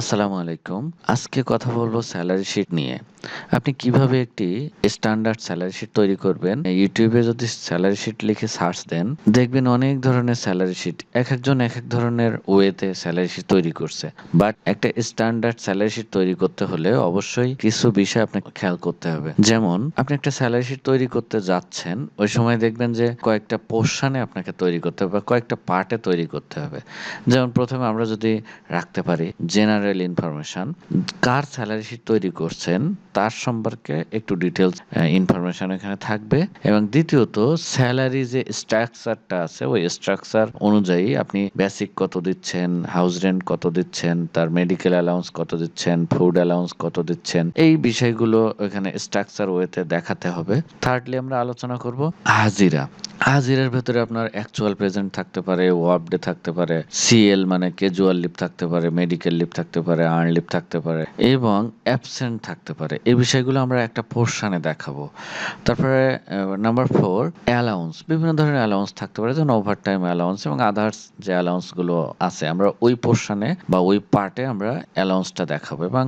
আসসালামু আলাইকুম। আজকে কথা বলব স্যালারি শিট নিয়ে। আপনি কীভাবে একটি স্ট্যান্ডার্ড স্যালারি শিট তৈরি করবেন। এ যদি স্যালারি শিট লিখে সার্চ দেন, দেখবেন অনেক ধরনের স্যালারি শিট। এক একজন এক এক ধরনের ওয়েতে স্যালারি শিট তৈরি করছে। বাট একটা স্ট্যান্ডার্ড স্যালারি শিট তৈরি করতে হলে অবশ্যই কিছু বিষয় আপনাকে খেয়াল করতে হবে। যেমন আপনি একটা স্যালারি শিট তৈরি করতে যাচ্ছেন, ওই সময় দেখবেন যে কয়েকটা পোরশনে আপনাকে তৈরি করতে হবে বা কয়েকটা পার্টে তৈরি করতে হবে। যেমন প্রথমে আমরা যদি রাখতে পারি জেনারেল ইনফরমেশন, কার স্যালারি শিট তৈরি করছেন তার সম্পর্কে একটু ডিটেলস ইনফরমেশন এখানে থাকবে এবং দ্বিতীয়ত স্যালারি যে স্ট্রাকচারটা আছে ওই স্ট্রাকচার অনুযায়ী আপনি বেসিক কত দিচ্ছেন, হাউস রেন্ট কত দিচ্ছেন, তার মেডিকেল অ্যালাউন্স কত দিচ্ছেন, ফুড অ্যালাউন্স কত দিচ্ছেন। এই বিষয়গুলো এখানে স্ট্রাকচার ওয়েতে দেখাতে হবে। থার্ডলি আমরা আলোচনা করব হাজিরা। হাজিরার ভেতরে আপনার অ্যাকচুয়াল প্রেজেন্ট থাকতে পারে, ওয়ার্ক ডে থাকতে পারে, সিএল মানে ক্যাজুয়াল লিভ থাকতে পারে, মেডিকেল লিভ থাকতে পারে, আর্ন লিভ থাকতে পারে এবং অ্যাবসেন্ট থাকতে পারে। এই বিষয়গুলো আমরা একটা পোরশনে দেখাবো। তারপরে নাম্বার ফোর অ্যালাউন্স। বিভিন্ন ধরনের অ্যালাউন্স থাকতে পারে যেমন ওভার টাইম অ্যালাউন্স এবং আদার্স যে অ্যালাউন্সগুলো আছে আমরা ওই পোরশনে বা ওই পার্টে আমরা অ্যালাউন্সটা দেখাবো এবং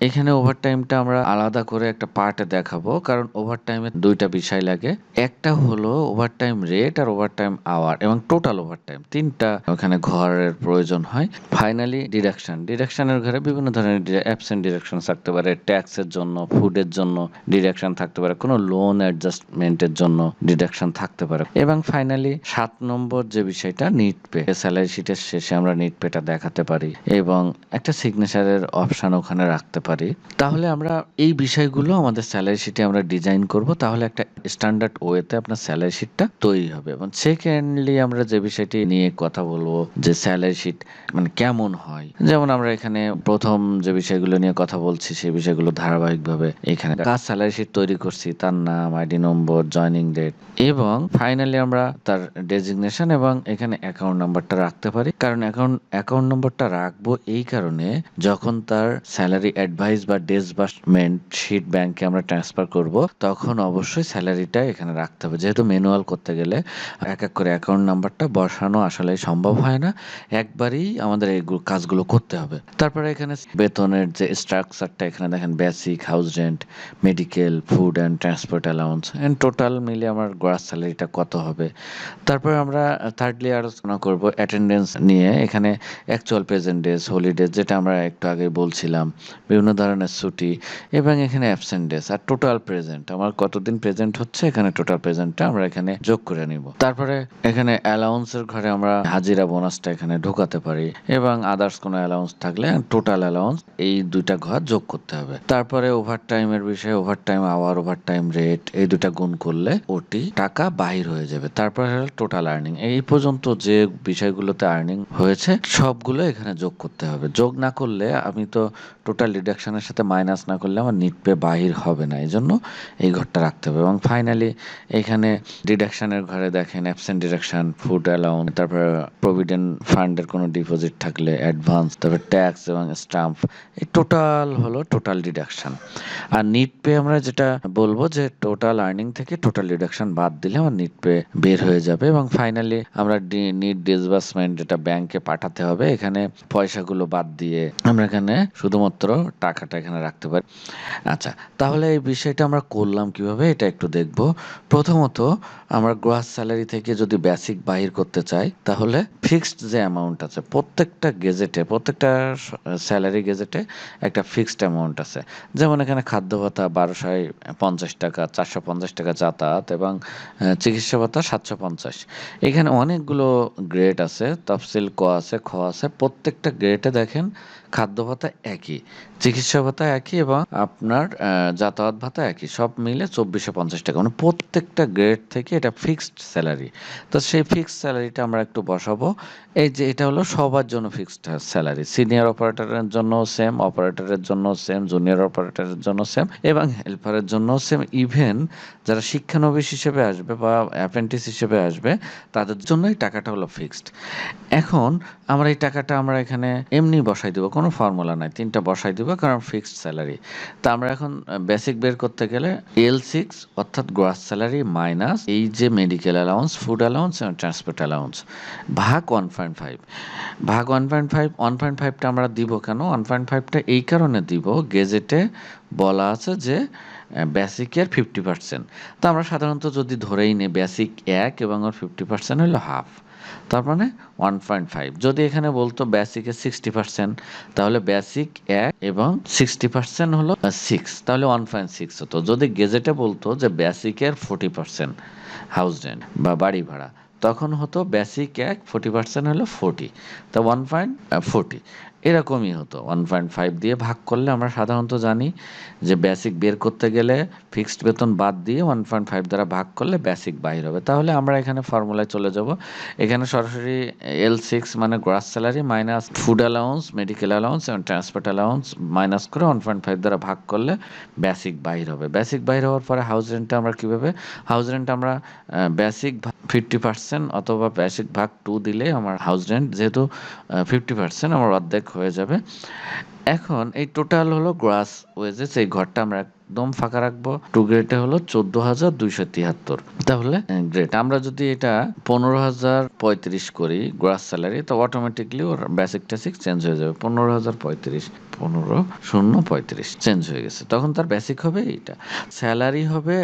এখানে ওভারটাইমটা আমরা আলাদা করে একটা পার্টে দেখাবো। কারণ ওভারটাইমে ২ টা বিষয় লাগে। একটা হলো ওভারটাইম রেট আর ওভারটাইম আওয়ার এবং টোটাল ওভারটাইম। ৩ টা ওখানে ঘরের প্রয়োজন হয়। Finally deduction deduction. ডিডাকশনের ঘরে বিভিন্ন ধরনের অ্যাবসেন্ট ডিডাকশন থাকতে পারে। ট্যাক্সের জন্য, ফুডের জন্য ডিডাকশন থাকতে পারে। কোনো লোন অ্যাডজাস্টমেন্টের জন্য ডিডাকশন থাকতে পারে। এবং ফাইনালি সাত নম্বর যে বিষয়টা নিট পে। স্যালারি শিটের শেষে আমরা নিট পেটা দেখাতে পারি এবং একটা সিগনেচারের অপশন ওখানে রাখতে পারি। তাহলে আমরা এই বিষয়গুলো আমাদের স্যালারি শিটে আমরা ডিজাইন করব। তাহলে একটা স্ট্যান্ডার্ড ওয়েতে আপনার স্যালারি শিটটা তৈরি হবে এবং সেকেন্ডলি আমরা যে বিষয়টি নিয়ে কথা বলব যে স্যালারি শিট মানে কেমন হয়। যেমন আমরা এখানে ১ম যে বিষয়গুলো নিয়ে কথা বলছি সেই বিষয়গুলো ধারাবাহিকভাবে এখানে কাজ স্যালারি শিট তৈরি করছি তার নাম, আইডি নম্বর, জয়েনিং ডেট এবং ফাইনালি আমরা তার ডেজিগনেশন এবং এখানে অ্যাকাউন্ট নাম্বারটা রাখতে পারি। কারণ অ্যাকাউন্ট অ্যাকাউন্ট নম্বরটা রাখব এই কারণে যখন তার স্যালারি অ্যাডভাইস বা ডিসবার্সমেন্ট শিট ব্যাংকে আমরা ট্রান্সফার করব তখন অবশ্যই স্যালারিটা এখানে রাখতে হবে। যেহেতু ম্যানুয়াল করতে গেলে এক, এক করে অ্যাকাউন্ট নাম্বারটা বসানো আসলে সম্ভব হয় না। একবারেই আমাদের এই কাজগুলো করতে হবে। তারপরে এখানে বেতনের যে স্ট্রাকচারটা এখানে দেখেন basic, house rent, medical, food and transport allowance and total মিলে আমার গ্রস স্যালারিটা কত হবে। তারপরে আমরা থার্ডলি আলোচনা করব অ্যাটেন্ডেন্স নিয়ে। এখানে অ্যাকচুয়াল প্রেজেন্ট ডেজ, হলিডেজ যেটা আমরা একটু আগে বলছিলাম। বিভিন্ন ধরনের ছুটি এবং এখানে অ্যাবসেন্ট ডেজ আর টোটাল প্রেজেন্ট আমার কতদিন প্রেজেন্ট হচ্ছে এখানে টোটাল প্রেজেন্টটা আমরা এখানে যোগ করে নিব। তারপরে এখানে অ্যালাউন্সের ঘরে আমরা হাজিরা বোনাসটা এখানে ঢোকাতে পারি এবং আদার্স কোনো অ্যালাউন্স থাকলে টোটাল অ্যালাউন্স এই দুইটা ঘর যোগ করতে হবে। তারপরে ওভারটাইমের বিষয়ে ওভারটাইম আওয়ার, ওভারটাইম রেট এই ২ টা গুণ করলে ওটি টাকা বাহির হয়ে যাবে। তারপরে টোটাল আর্নিং। এই পর্যন্ত যে বিষয়গুলোতে আর্নিং হয়েছে সবগুলো এখানে যোগ করতে হবে। যোগ না করলে আমি তো টোটাল ডিডাকশনের সাথে মাইনাস না করলে আমার নিট পে বাহির হবে না। এজন্য এই ঘরটা রাখতে হবে এবং ফাইনালি এখানে ডিডাকশনের ঘরে দেখেন অ্যাবসেন্ট ডিডাকশন, ফুড অ্যালাউন্স, তারপরে প্রভিডেন্ট ফান্ডের কোনো ডিপোজিট থাকলে অ্যাডভান্স, তারপরে ট্যাক্স এবং স্ট্যাম্প এই টোটাল হলো টোটাল ডিডাকশন। আর নিট পে আমরা যেটা বলব যে টোটাল আর্নিং থেকে টোটাল ডিডাকশন বাদ দিলে আমার নিট পে বের হয়ে যাবে এবং ফাইনালি আমরা নিট ডিসবার্সমেন্ট যেটা ব্যাংকে পাঠাতে হবে, এখানে পয়সাগুলো বাদ দিয়ে আমরা এখানে শুধুমাত্র টাকাটা এখানে রাখতে পারি। আচ্ছা তাহলে এই বিষয়টা আমরা করলাম কীভাবে এটা একটু দেখব। প্রথমত আমরা গ্রস স্যালারি থেকে যদি বেসিক বাহির করতে চাই, তাহলে ফিক্সড যে অ্যামাউন্ট আছে, প্রত্যেকটা গেজেটে, প্রত্যেকটা স্যালারি গেজেটে একটা ফিক্সড অ্যামাউন্ট আছে। যেমন এখানে খাদ্য ভাতা ৳১২৫০ ৳৪৫০ যাতায়াত এবং চিকিৎসা ভাতা ৳৭৫০ এখানে অনেকগুলো গ্রেড আছে। তফসিল ক আছে, খ আছে। প্রত্যেকটা গ্রেডে দেখেন খাদ্য ভাতা একই, চিকিৎসা ভাতা একই এবং আপনার যাতায়াত ভাতা একই। সব মিলে ৳২৪৫০ মানে প্রত্যেকটা গ্রেড থেকে এটা ফিক্সড স্যালারি। তো সেই ফিক্সড স্যালারিটা আমরা একটু বসাবো। এই যে এটা হলো সবার জন্য ফিক্সড স্যালারি। সিনিয়র অপারেটরের জন্য সেম, অপারেটরের জন্য সেম, জুনিয়র অপারেটরের জন্য সেম এবং হেল্পারের জন্য সেম। ইভেন যারা শিক্ষানবিশ হিসেবে আসবে বা অ্যাপ্রেন্টিস হিসেবে আসবে তাদের জন্য এই টাকাটা হলো ফিক্সড। এখন আমরা এই টাকাটা আমরা এখানে এমনি বসাই দিব। কোনো ফর্মুলা নাই। তিনটা বসাই দিব কারণ ফিক্সড স্যালারি। তা আমরা এখন বেসিক বের করতে গেলে L6 অর্থাৎ গ্রস স্যালারি মাইনাস এই যে মেডিকেল অ্যালাউন্স, ফুড অ্যালাউন্স এবং ট্রান্সপোর্ট অ্যালাউন্স ভাগ 1.5 ভাগ 1.5 1.5 টা আমরা আমরা দিব কেন? ওয়ান পয়েন্ট ফাইভটা এই কারণে দিব, গেজেটে বলা আছে যে বেসিকের ফিফটি পার্সেন্ট তো আমরা সাধারণত যদি ধরেই নিই বেসিক এক এবং ওর ফিফটি পার্সেন্ট হলো হাফ তার মানে ওয়ান পয়েন্ট ফাইভ যদি এখানে বলতো বেসিকের সিক্সটি পার্সেন্ট তাহলে বেসিক এক এবং সিক্সটি পার্সেন্ট হলো সিক্স তাহলে ওয়ান পয়েন্ট সিক্স হতো। যদি গেজেটে বলতো যে বেসিকের ফোর্টি পার্সেন্ট হাউস রেন্ট বা বাড়ি ভাড়া, তখন হতো বেসিক এক ফোর্টি পার্সেন্ট হলো ফোর্টি তা ওয়ান পয়েন্ট ফোর্টি এরকমই হতো। ওয়ান পয়েন্ট ফাইভ দিয়ে ভাগ করলে আমরা সাধারণত জানি যে বেসিক বের করতে গেলে ফিক্সড বেতন বাদ দিয়ে ওয়ান পয়েন্ট ফাইভ দ্বারা ভাগ করলে বেসিক বাহির হবে। তাহলে আমরা এখানে ফর্মুলায় চলে যাব। এখানে সরাসরি এল সিক্স মানে gross salary minus food allowance medical allowance এবং ট্রান্সপোর্ট অ্যালাউন্স মাইনাস করে ওয়ান পয়েন্ট ফাইভ দ্বারা ভাগ করলে বেসিক বাহির হবে। বেসিক বাহির হওয়ার পরে হাউস রেন্টটা আমরা কীভাবে হাউস রেন্ট আমরা বেসিক ফিফটি পার্সেন্ট অথবা বেসিক ভাগ টু দিলে আমার হাউস রেন্ট যেহেতু ফিফটি পার্সেন্ট আমার অর্ধেক হয়ে যাবে। এখন এই টোটাল হলো গ্রাস ওয়েজেস এই ঘরটা আমরা একদম ফাঁকা রাখব। টু গ্রেডে হলো চোদ্দ হাজার দুইশো তিয়াত্তর তাহলে গ্রেড আমরা যদি এটা পনেরো হাজার পঁয়ত্রিশ করি গ্রাস স্যালারি তো অটোমেটিকলি ওর বেসিক টেসিক চেঞ্জ হয়ে যাবে। পনেরো হাজার পঁয়ত্রিশ, পনেরো, শূন্য, পঁয়ত্রিশ চেঞ্জ হয়ে গেছে। তখন তার বেসিক হবে এইটা। স্যালারি হবে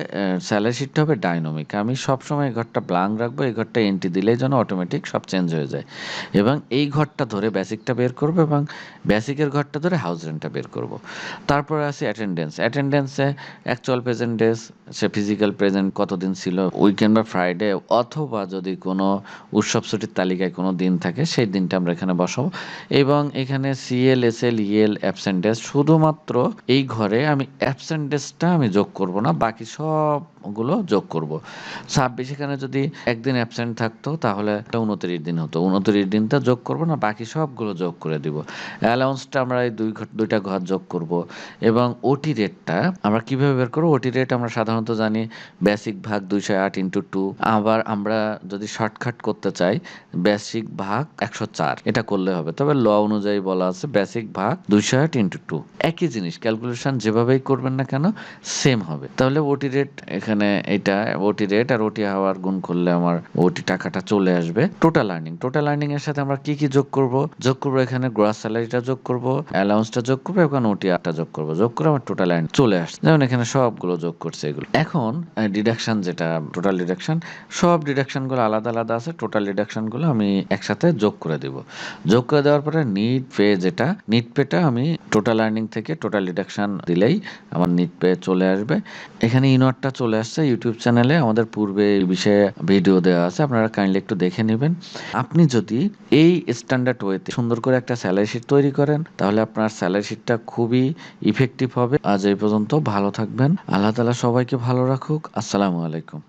স্যালারি শিটটা হবে ডাইনামিক আমি সবসময় এই ঘরটা ব্লাঙ্ক রাখব, এই ঘরটা এন্ট্রি দিলেই যেন অটোমেটিক সব চেঞ্জ হয়ে যায়। এবং এই ঘরটা ধরে বেসিকটা বের করব এবং বেসিকের ঘরটা ধরে হাউস রেন্টটা বের করব। তারপরে আছে অ্যাটেন্ডেন্স অ্যাটেন্ডেন্সে অ্যাকচুয়াল প্রেজেন্ট ডেজ সে ফিজিক্যাল প্রেজেন্ট কতদিন ছিল উইকেন্ড বা ফ্রাইডে অথবা যদি কোনো উৎসব ছুটির তালিকায় কোনো দিন থাকে, সেই দিনটা আমরা এখানে বসাবো। এবং এখানে CL S L EL absent days শুধুমাত্র এই ঘরে আমি অ্যাবসেন্ট ডেজটা আমি যোগ করব না, বাকি সবগুলো যোগ করব। ছাব্বিশ এখানে যদি একদিন অ্যাবসেন্ট থাকতো, তাহলে উনত্রিশ দিন হতো। উনত্রিশ দিনটা যোগ করব না, বাকি সবগুলো যোগ করে দিব। অ্যালাউন্সটা আমরা এই দুই দুইটা ঘর যোগ করব। এবং ওটি রেটটা আমরা কীভাবে বের করব? ওটি রেট আমরা সাধারণত জানি বেসিক ভাগ দুইশো আট ইন্টু টু আবার আমরা যদি শর্টকাট করতে চাই বেসিক ভাগ একশো চার। এটা করলে হবে। তবে ল অনুযায়ী বলা আছে বেসিক ভাগ দুইশো আট ইন্টু টু একই জিনিস ক্যালকুলেশন যেভাবেই করবেন না কেন সেম হবে। তাহলে ওটি রেট এখানে এটা, ওটি রেট আর ওটি হাওয়ার গুণ করলে আমার ওটি টাকাটা চলে আসবে। টোটাল আর্নিং টোটাল আর্নিং এর সাথে আমরা কি কি যোগ করব? যোগ করব এখানে গ্রস স্যালারিটা যোগ করব অ্যালাউন্সটা যোগ করব এবং ওটি আটটা যোগ করব। যোগ করে আমার টোটাল আর্নিং চলে আসছে যেমন এখানে সবগুলো যোগ করছে এগুলো। এখন ডিডাকশন যেটা টোটাল ডিডাকশন সব ডিডাকশনগুলো আলাদা আলাদা আছে টোটাল ডিডাকশনগুলো আমি একসাথে যোগ করে দেব। যোগ করে দেওয়ার পরে নিট পে যেটা নিট পেটা আমি টোটাল আর্নিং থেকে টোটাল ডিডাকশন দিলেই আমার নিট পে চলে আসবে। এখানে ইনওয়ার্ডটা চলে আসছে ইউটিউব চ্যানেলে আমাদের পূর্বে এই বিষয়ে ভিডিও দেওয়া আছে, আপনারা কাইন্ডলি একটু দেখে নেবেন। আপনি যদি এই স্ট্যান্ডার্ড ওয়েতে সুন্দর করে একটা স্যালারি শিট তৈরি করেন, তাহলে আপনার স্যালারি শিটটা খুবই ইফেক্টিভ হবে। আজ এই পর্যন্ত ভালো থাকবেন। আল্লাহ তালা সবাইকে ভালো রাখুক। আসসালামু আলাইকুম।